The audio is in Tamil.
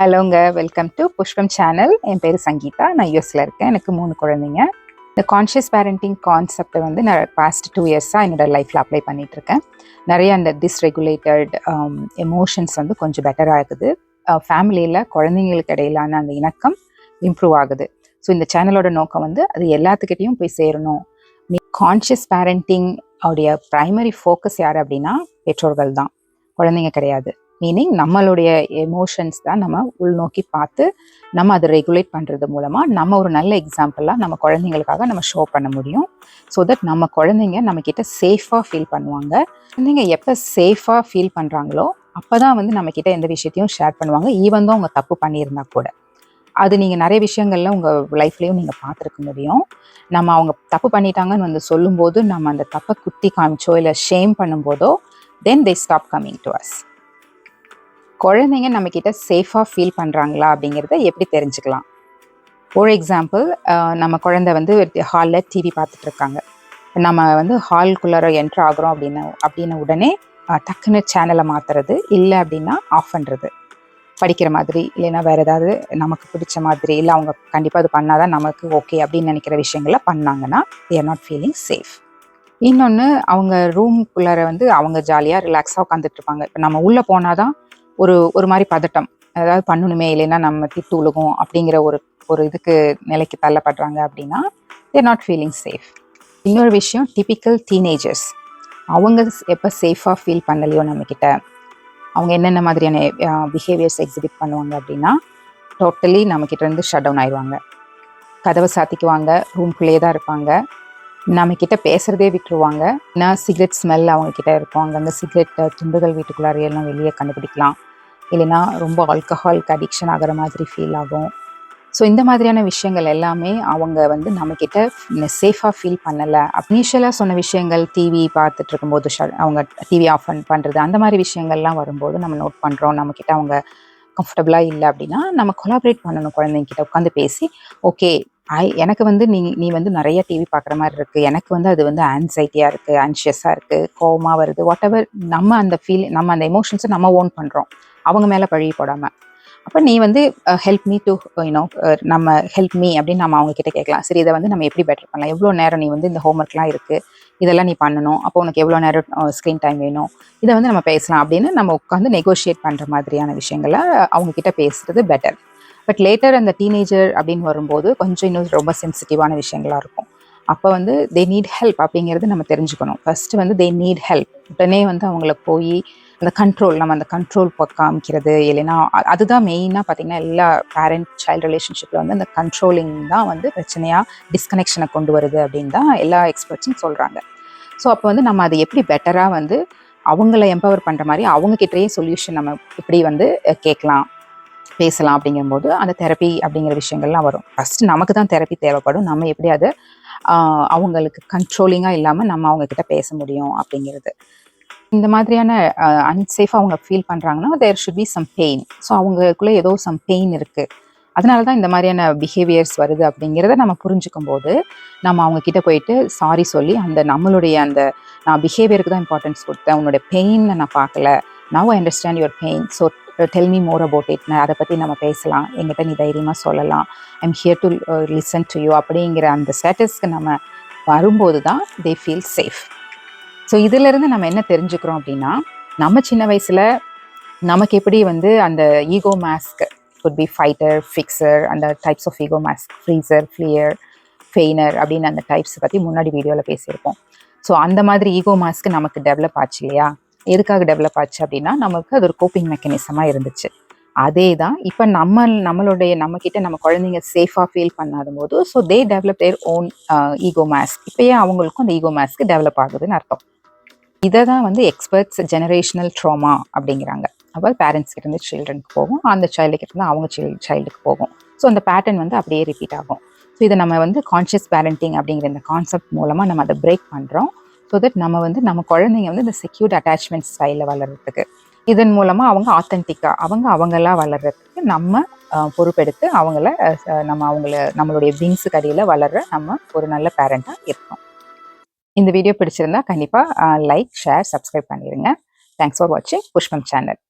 ஹலோங்க வெல்கம் டு புஷ்பம் சேனல் என் பேர் சங்கீதா. நான் யூஎஸில் இருக்கேன். எனக்கு மூணு குழந்தைங்க. இந்த கான்ஷியஸ் பேரண்டிங் கான்செப்டை வந்து நான் பாஸ்ட் டூ இயர்ஸாக என்னோடய லைஃப்பில் அப்ளை பண்ணிட்டு இருக்கேன் நிறைய அந்த டிஸ்ரெகுலேட்டட் எமோஷன்ஸ் um, வந்து கொஞ்சம் பெட்டர் ஆகுது. ஃபேமிலியில் குழந்தைங்களுக்கு இடையிலான அந்த இணக்கம் இம்ப்ரூவ் ஆகுது. ஸோ இந்த சேனலோட நோக்கம் வந்து அது எல்லாத்துக்கிட்டையும் போய் சேரணும். நீ கான்ஷியஸ் பேரண்டிங் உடைய ப்ரைமரி ஃபோக்கஸ் யார் அப்படின்னா பெற்றோர்கள் தான் குழந்தைங்க கிடையாது. மீனிங் நம்மளுடைய எமோஷன்ஸ் தான் நம்ம உள்நோக்கி பார்த்து நம்ம அதை ரெகுலேட் பண்ணுறது மூலமாக நம்ம ஒரு நல்ல எக்ஸாம்பிளாக நம்ம குழந்தைங்களுக்காக நம்ம ஷோ பண்ண முடியும். ஸோ தட் நம்ம குழந்தைங்க நம்மக்கிட்ட சேஃபாக ஃபீல் பண்ணுவாங்க. குழந்தைங்க எப்போ சேஃபாக ஃபீல் பண்ணுறாங்களோ அப்போ தான் வந்து நம்மக்கிட்ட எந்த விஷயத்தையும் ஷேர் பண்ணுவாங்க. ஈவன் தான் அவங்க தப்பு பண்ணியிருந்தா கூட. அது நீங்கள் நிறைய விஷயங்களில் உங்கள் லைஃப்லேயும் நீங்கள் பார்த்துருக்க முடியும். நம்ம அவங்க தப்பு பண்ணிட்டாங்கன்னு வந்து சொல்லும்போது நம்ம அந்த தப்பை குத்தி காமிச்சோ இல்லை shame பண்ணும்போதோ then they stop coming to us குழந்தைங்க நம்மக்கிட்ட சேஃபாக ஃபீல் பண்ணுறாங்களா அப்படிங்கிறத எப்படி தெரிஞ்சுக்கலாம்? ஃபார் எக்ஸாம்பிள் நம்ம குழந்தை வந்து ஹாலில் டிவி பார்த்துட்டு இருக்காங்க நம்ம வந்து ஹால்குள்ளார என்ட்ரு ஆகிறோம் அப்படின்னு அப்படின்ன உடனே டக்குன்னு சேனலை மாற்றுறது இல்லை அப்படின்னா ஆஃப் பண்ணுறது படிக்கிற மாதிரி இல்லைன்னா வேறு ஏதாவது நமக்கு பிடிச்ச மாதிரி இல்லை அவங்க கண்டிப்பாக அது பண்ணால் தான் நமக்கு ஓகே அப்படின்னு நினைக்கிற விஷயங்களை பண்ணாங்கன்னா தேர் நாட் ஃபீலிங் சேஃப் இன்னொன்று அவங்க ரூம்குள்ளார வந்து அவங்க ஜாலியாக ரிலாக்ஸாக உட்காந்துட்டு இருப்பாங்க இப்போ நம்ம உள்ளே போனால் தான் ஒரு ஒரு மாதிரி பதட்டம். அதாவது பண்ணணுமே இல்லைன்னா நம்ம திட்டு உழுகும் அப்படிங்கிற ஒரு ஒரு இதுக்கு நிலைக்கு தள்ளப்படுறாங்க அப்படின்னா தேர் நாட் ஃபீலிங் சேஃப் இன்னொரு விஷயம் டிபிக்கல் டீனேஜர்ஸ் அவங்க எப்போ சேஃபாக ஃபீல் பண்ணலையோ நம்மக்கிட்ட அவங்க என்னென்ன மாதிரியான பிஹேவியர்ஸ் எக்ஸிபிட் பண்ணுவாங்க அப்படின்னா டோட்டலி நம்மக்கிட்ட இருந்து ஷட் டவுன் ஆயிடுவாங்க. கதவை சாத்திக்குவாங்க ரூம்குள்ளேயே தான் இருப்பாங்க. நம்மக்கிட்ட பேசுகிறதே விட்டுருவாங்க. ஏன்னா சிகரெட் ஸ்மெல் அவங்க கிட்ட இருக்கும். அங்கங்கே சிகரெட் துண்டுகள் வீட்டுக்குள்ளார எல்லாம் வெளியே கண்டுபிடிக்கலாம். இல்லைன்னா ரொம்ப ஆல்கஹால்க்கு அடிக்ஷன் ஆகிற மாதிரி ஃபீல் ஆகும். ஸோ இந்த மாதிரியான விஷயங்கள் எல்லாமே அவங்க வந்து நம்மக்கிட்ட சேஃபாக ஃபீல் பண்ணலை. இனிஷியலாக சொன்ன விஷயங்கள் டிவி பார்த்துட்டு இருக்கும்போது ஷ அவங்க டிவி ஆஃப் பண்ணுறது அந்த மாதிரி விஷயங்கள்லாம் வரும்போது நம்ம நோட் பண்ணுறோம் நம்மக்கிட்ட அவங்க கம்ஃபர்டபுளாக இல்லை அப்படின்னா நம்ம கொலாபரேட் பண்ணணும் குழந்தைங்கிட்ட உட்காந்து பேசி ஓகே ஐ எனக்கு வந்து நீ நீ வந்து நிறைய டிவி பார்க்குற மாதிரி இருக்குது எனக்கு வந்து அது வந்து ஆன்சைட்டியாக இருக்குது ஆன்ஷியஸாக இருக்குது கோவமாக வருது வாட் எவர் நம்ம அந்த ஃபீல் நம்ம அந்த எமோஷன்ஸை நம்ம ஓன் பண்ணுறோம் அவங்க மேலே பழி போடாமல் அப்போ நீ வந்து help me to you know நம்ம ஹெல்ப் மீ அப்படின்னு நம்ம அவங்க கிட்ட கேட்கலாம். சரி இதை வந்து நம்ம எப்படி பெட்டர் பண்ணலாம்? எவ்வளோ நேரம் நீ வந்து இந்த ஹோம்ஒர்க்லாம் இருக்குது இதெல்லாம் நீ பண்ணணும். அப்போ உனக்கு எவ்வளோ நேரம் ஸ்க்ரீன் டைம் வேணும்? இதை வந்து நம்ம பேசலாம் அப்படின்னு நம்ம உட்காந்து நெகோஷியேட் பண்ணுற மாதிரியான விஷயங்களை அவங்க கிட்ட பேசுறது பெட்டர் பட் லேட்டர் அந்த டீனேஜர் அப்படின்னு வரும்போது கொஞ்சம் இன்னும் ரொம்ப சென்சிட்டிவான விஷயங்களா இருக்கும். அப்போ வந்து தே நீட் ஹெல்ப் அப்படிங்கிறது நம்ம தெரிஞ்சுக்கணும். ஃபர்ஸ்ட் வந்து தே நீட் ஹெல்ப் உடனே வந்து அவங்கள போய் அந்த கண்ட்ரோல் நம்ம அந்த கண்ட்ரோல் காமிக்கிறது இல்லைன்னா அதுதான் மெயினாக பார்த்தீங்கன்னா எல்லா பேரண்ட் சைல்டு ரிலேஷன்ஷிப்பில் வந்து அந்த கண்ட்ரோலிங் தான் வந்து பிரச்சனையாக டிஸ்கனெக்ஷனை கொண்டு வருது அப்படின்னு தான் எல்லா எக்ஸ்பர்ட்ஸும் சொல்கிறாங்க ஸோ அப்போ வந்து நம்ம அதை எப்படி பெட்டராக வந்து அவங்கள எம்பவர் பண்ணுற மாதிரி அவங்கக்கிட்டேயே சொல்யூஷன் நம்ம எப்படி வந்து கேட்கலாம் பேசலாம் அப்படிங்கும்போது அந்த தெரப்பி அப்படிங்கிற விஷயங்கள்லாம் வரும். ஃபஸ்ட்டு நமக்கு தான் தெரப்பி தேவைப்படும். நம்ம எப்படி அதை அவங்களுக்கு கண்ட்ரோலிங்காக இல்லாமல் நம்ம அவங்கக்கிட்ட பேச முடியும் அப்படிங்கிறது. இந்த மாதிரியான அன்சேஃபாக அவங்க ஃபீல் பண்ணுறாங்கன்னா there should be some pain so அவங்களுக்குள்ள ஏதோ சம் பெயின் இருக்குது அதனால தான் இந்த மாதிரியான பிஹேவியர்ஸ் வருது அப்படிங்கிறத நம்ம புரிஞ்சுக்கும் போது நம்ம அவங்க கிட்ட போயிட்டு சாரி சொல்லி அந்த நம்மளுடைய அந்த நான் பிஹேவியருக்கு தான் இம்பார்ட்டன்ஸ் கொடுத்தேன் உன்னோட பெயினை நான் பார்க்கல. Now I understand your pain so tell me more about it நான் அதை பற்றி நம்ம பேசலாம். எங்கிட்ட நீ தைரியமாக சொல்லலாம். I'm here to listen to you அப்படிங்கிற அந்த ஸ்டேட்டஸ்க்கு நம்ம வரும்போது தான் தே ஃபீல் சேஃப் ஸோ இதிலிருந்து நம்ம என்ன தெரிஞ்சுக்கிறோம் அப்படின்னா நம்ம சின்ன வயசில் நமக்கு எப்படி வந்து அந்த ego mask could be fighter fixer அந்த types of ego mask freezer flier fainter அப்படின்னு அந்த டைப்ஸ் பற்றி முன்னாடி வீடியோவில் பேசியிருப்போம். ஸோ அந்த மாதிரி ஈகோ மாஸ்க் நமக்கு டெவலப் ஆச்சு இல்லையா? எதுக்காக டெவலப் ஆச்சு அப்படின்னா நமக்கு அது ஒரு கோப்பிங் மெக்கானிசமாக இருந்துச்சு. அதே தான் இப்போ நம்ம நம்மளுடைய நம்மக்கிட்ட நம்ம குழந்தைங்க சேஃபாக ஃபீல் பண்ணாத போது so they develop their own ego mask இப்போயே அவங்களுக்கும் அந்த ஈகோ மாஸ்க்கு டெவலப் ஆகுதுன்னு அர்த்தம். இதை தான் வந்து எக்ஸ்பர்ட்ஸ் ஜெனரேஷனல் ட்ராமா அப்படிங்கிறாங்க. அப்போ பேரண்ட்ஸ் கிட்டேருந்து சில்ட்ரனுக்கு போகும். அந்த சைல்டு கிட்டேருந்து அவங்க சில் சைல்டுக்கு போகும். ஸோ அந்த பேட்டர்ன் வந்து அப்படியே ரிப்பீட் ஆகும். ஸோ இதை நம்ம வந்து கான்ஷியஸ் பேரண்டிங் அப்படிங்கிற இந்த கான்செப்ட் மூலமாக நம்ம அதை பிரேக் பண்ணுறோம் ஸோ தட் நம்ம வந்து நம்ம குழந்தைங்க வந்து இந்த செக்யூர்ட் அட்டாச்மெண்ட் ஸ்டைலில் வளர்கிறதுக்கு இதன் மூலமாக அவங்க ஆத்தென்டிக்காக அவங்க அவங்களா வளர்கிறதுக்கு நம்ம பொறுப்பெடுத்து அவங்கள நம்ம அவங்கள நம்மளுடைய விங்ஸுக்கு அடியில் வளர்ற நம்ம ஒரு நல்ல பேரண்ட்டாக இருக்கோம். இந்த வீடியோ பிடிச்சிருந்தா கண்டிப்பாக லைக் ஷேர் சப்ஸ்கிரைப் பண்ணிடுங்க தேங்க்ஸ் ஃபார் வாட்சிங் புஷ்பம் சேனல்